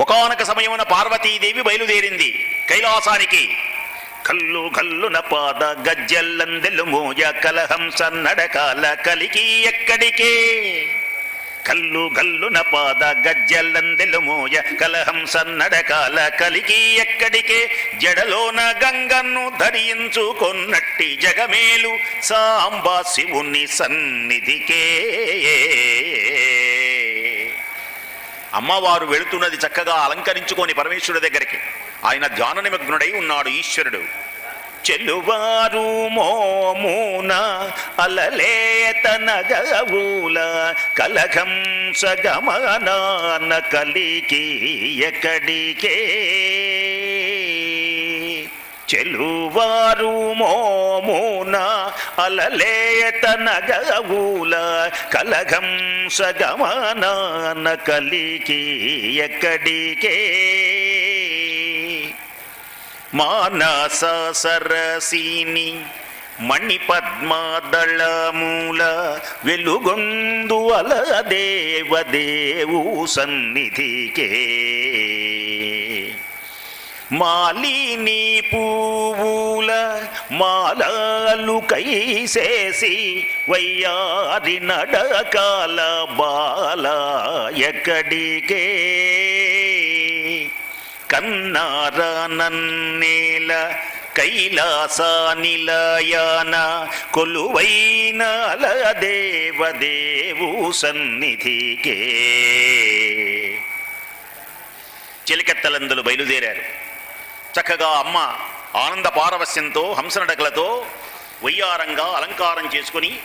ఒకనొక సమయమున పార్వతీదేవి బయలుదేరింది. కైలాసానికి కల్లు కల్లున పాద గజ్జెల్లందెలు మోయ కలహంస నడకాల కలికి ఎక్కడికే? కల్లు గల్లున పాద గజ్జెల్లందెలు మోయ కలహంస నడకాల కలికి ఎక్కడికే? జడలోన గంగన్ను ధరించుకొన్నట్టి జగమేలు సాంబా శివుని సన్నిధికే. అమ్మవారు వెళుతున్నది చక్కగా అలంకరించుకొని పరమేశ్వరుడి దగ్గరికి. ఆయన ధ్యాన నిమగ్నుడై ఉన్నాడు ఈశ్వరుడు. చెలువారు మోమున అలలేతన గవుల కలఘం సగమనాన కలికి ఎక్కడికే? చెలువారు మోమున అలలేయతనగూల కలగం సగమానాన కలికి ఎక్కడికే? మానస సరసీని మణిపద్మదళమూల వెలుగొందు అల దేవదేవు సన్నిధికే. మాలిని పువ్వుల మాలలు కైసేసి వయ్యారి నడకాల బాల ఎక్కడికే కన్నార నన్నేల కైలాసానిలయాన కొలువైన దేవదేవు సన్నిధికే. చిలకెత్తలందులు బయలుదేరారు. చక్కగా అమ్మ ఆనంద పారవస్యంతో హంసనడకలతో వయ్యారంగా అలంకారం చేసుకుని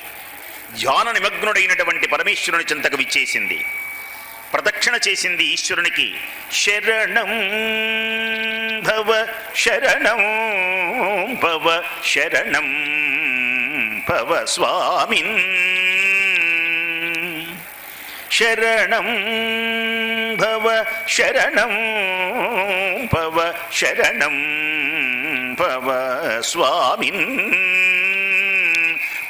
ధ్యాన నిమగ్నుడైనటువంటి పరమేశ్వరుని చింతకు విచ్చేసింది. ప్రదక్షిణ చేసింది ఈశ్వరునికి శరణం భవ శరణం భవ శరణం భవ స్వామిన్. శరణం భవ శరణం భవ శరణం భవ స్వామి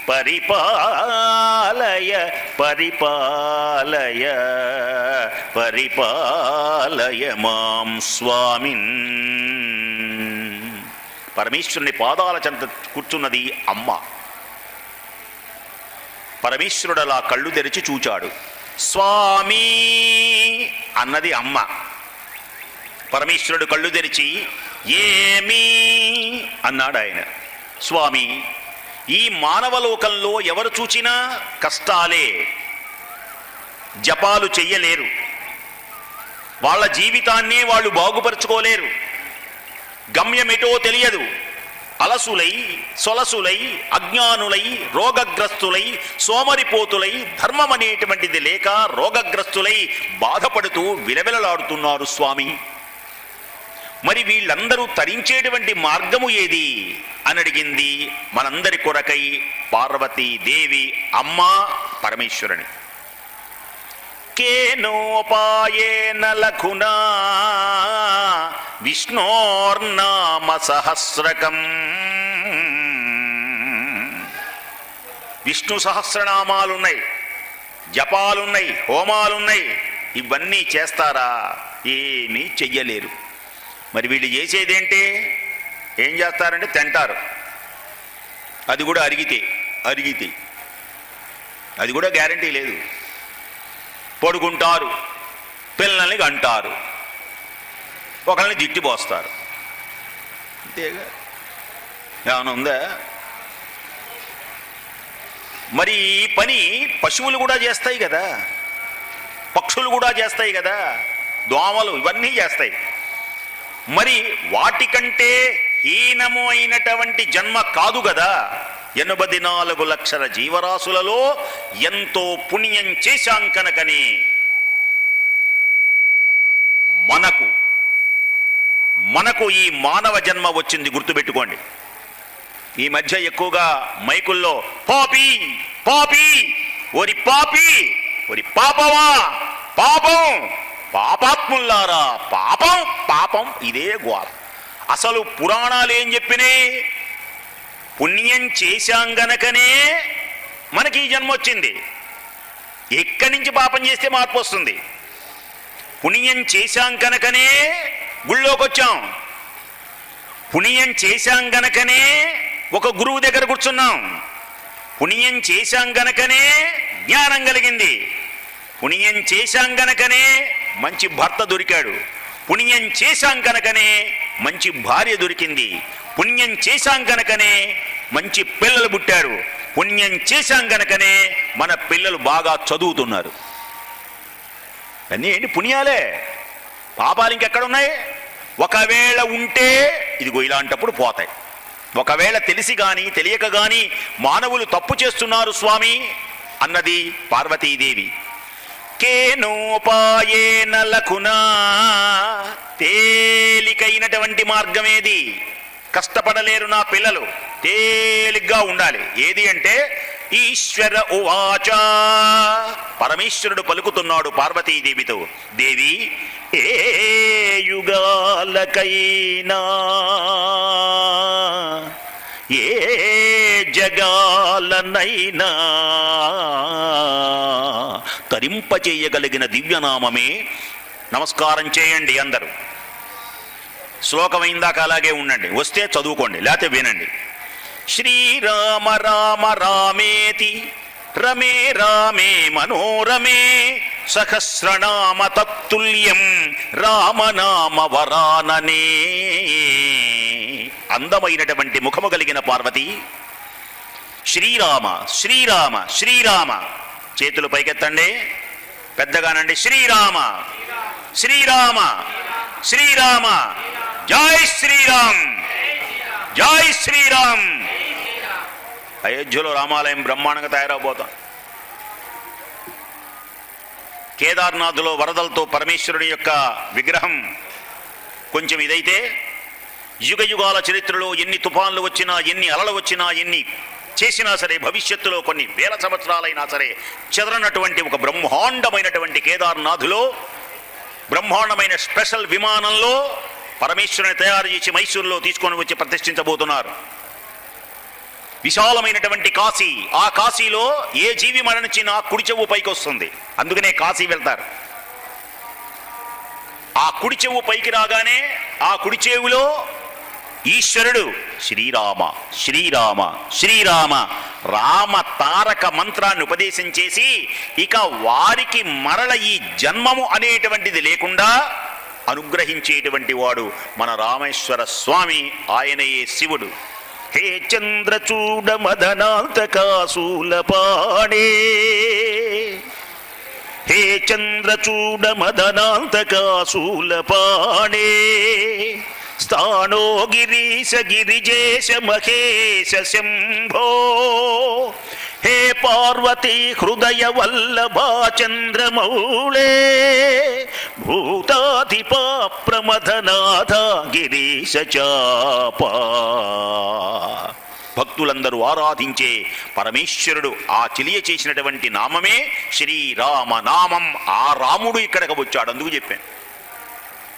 పరిపాలయ పరిపాలయ పరిపాలయ మాం స్వామిన్ పరమేశ్వరుని పాదాల చెంత కూర్చున్నది అమ్మ. పరమేశ్వరుడు అలా కళ్ళు తెరిచి చూచాడు. స్వామి అన్నది అమ్మ. పరమేశ్వరుడు కళ్ళు తెరిచి ఏమి? అన్నాడు ఆయన స్వామి ఈ మానవలోకంలో ఎవరు చూచినా కష్టాలే. జపాలు చెయ్యలేరు. వాళ్ళ జీవితాన్నే వాళ్ళు బాగుపరుచుకోలేరు. గమ్యమిటో తెలియదు. అలసులై సొలసులై అజ్ఞానులై రోగగ్రస్తులై సోమరిపోతులై ధర్మం అనేటువంటిది లేక రోగగ్రస్తులై బాధపడుతూ విలవిలలాడుతున్నారు స్వామి. మరి వీళ్ళందరూ తరించేటువంటి మార్గము ఏది? అని అడిగింది మనందరి కొరకై పార్వతీ దేవి అమ్మ పరమేశ్వరుని. కేనోపాయేన లఘునా విష్ణోర్నామ సహస్రకం. విష్ణు సహస్రనామాలున్నాయి జపాలున్నాయి హోమాలున్నాయి ఇవన్నీ చేస్తారా? ఏమీ చెయ్యలేరు. మరి వీళ్ళు చేసేదేంటి? ఏం చేస్తారంటే తింటారు. అది కూడా అరిగితే అరిగితే. అది కూడా గ్యారంటీ లేదు. పడుకుంటారు పిల్లల్ని అంటారు ఒకళ్ళని దిట్టి పోస్తారు. అంతేగా? ఏమైనా ఉందా? మరి ఈ పని పశువులు కూడా చేస్తాయి కదా. పక్షులు కూడా చేస్తాయి కదా. దోమలు ఇవన్నీ చేస్తాయి. మరి వాటికంటే హీనము అయినటువంటి జన్మ కాదు కదా ఎనభై నాలుగు లక్షల జీవరాశులలో ఎంతో పుణ్యం చేశాం కనుకని. మనకు మనకు ఈ మానవ జన్మ వచ్చింది గుర్తుపెట్టుకోండి. ఈ మధ్య ఎక్కువగా మైకుల్లో పాపి పాపి ఒరి పాపి ఒరి పాపమా పాపం. పాపాత్ముల్లారా పాపం పాపం ఇదే గోళ అసలు పురాణాలు ఏం చెప్పినాయి పుణ్యం చేశాం గనకనే మనకి ఈ జన్మ వచ్చింది. ఎక్కడి నుంచి పాపం చేస్తే మార్పు వస్తుంది? పుణ్యం చేశాం కనుకనే గుళ్ళోకి వచ్చాం. పుణ్యం చేశాం గనకనే ఒక గురువు దగ్గర కూర్చున్నాం. పుణ్యం చేశాం గనకనే జ్ఞానం కలిగింది. పుణ్యం చేశాం గనకనే మంచి భర్త దొరికాడు. పుణ్యం చేశాం కనుకనే మంచి భార్య దొరికింది. పుణ్యం చేశాం కనుకనే మంచి పిల్లలు పుట్టారు. పుణ్యం చేశాం కనుకనే మన పిల్లలు బాగా చదువుతున్నారు. అన్నీ ఏంటి పుణ్యాలే? పాపాలు ఇంకెక్కడున్నాయి? ఒకవేళ ఉంటే ఇదిగో ఇలాంటప్పుడు పోతాయి. ఒకవేళ తెలిసి కానీ తెలియక కానీ మానవులు తప్పు చేస్తున్నారు స్వామి అన్నది పార్వతీదేవి. కేనోపాయేన లకునా తేలికైనటువంటి మార్గమేది? కష్టపడలేరు నా పిల్లలు. తేలిగ్గా ఉండాలి. ఏది అంటే ఈశ్వర ఉవాచ. పరమేశ్వరుడు పలుకుతున్నాడు పార్వతీదేవితో. దేవి ఏ యుగాలకైనా ఏ జగాలనైనా తరింపచేయగలిగిన దివ్యనామమే నమస్కారం చేయండి అందరూ. శ్లోకమైందాక అలాగే ఉండండి. వస్తే చదువుకోండి లేకపోతే వినండి. శ్రీరామ రామ రామేతి రమే రామే మనోరమే సహస్రనామ తత్తుల్యం రామనామ వరాననే. అందమైనటువంటి ముఖము కలిగిన పార్వతి శ్రీరామ శ్రీరామ శ్రీరామ. చేతులు పైకెత్తండి. పెద్దగానండి శ్రీరామ. శ్రీరామ. శ్రీరామ. జై శ్రీరామ్. జై శ్రీరామ్. అయోధ్యలో రామాలయం బ్రహ్మాండంగా తయారవబోతాం. కేదార్నాథ్లో వరదలతో పరమేశ్వరుని యొక్క విగ్రహం కొంచెం ఇదైతే యుగ యుగాల చరిత్రలో ఎన్ని తుఫాన్లు వచ్చినా ఎన్ని అలలు వచ్చినా ఎన్ని చేసినా సరే భవిష్యత్తులో కొన్ని వేల సంవత్సరాలైనా సరే చెదరనటువంటి ఒక బ్రహ్మాండమైనటువంటి కేదార్నాథులో బ్రహ్మాండమైన స్పెషల్ విమానంలో పరమేశ్వరుని తయారు చేసి మైసూరులో తీసుకొని వచ్చి ప్రతిష్ఠించబోతున్నారు. విశాలమైనటువంటి కాశీ ఆ కాశీలో ఏ జీవి మరణించినా కుడి చెవు పైకి వస్తుంది? అందుకనే కాశీ వెళ్తారు. ఆ కుడి చెవు పైకి రాగానే ఆ కుడి చెవులో ఈశ్వరుడు. శ్రీరామ శ్రీరామ శ్రీరామ. రామ తారక మంత్రాన్ని ఉపదేశం చేసి ఇక వారికి మరల ఈ జన్మము అనేటువంటిది లేకుండా అనుగ్రహించేటువంటి వాడు మన రామేశ్వర స్వామి ఆయనయే శివుడు. హే చంద్రచూడ మదనాంతకాశూలపాడే హే చంద్రచూడ మదనాంతకాశూలపాడే స్థానో గిరీశ గిరిజేశ మహేశ శంభో. హే పార్వతీ హృదయ వల్లభా చంద్రమౌళే. భూతాధిపా ప్రమథనాథ గిరీశ చాపా. భక్తులందరూ ఆరాధించే పరమేశ్వరుడు ఆ తెలియ చేసినటువంటి నామమే శ్రీరామనామం. ఆ రాముడు ఇక్కడికి వచ్చాడు అందుకు చెప్పాను.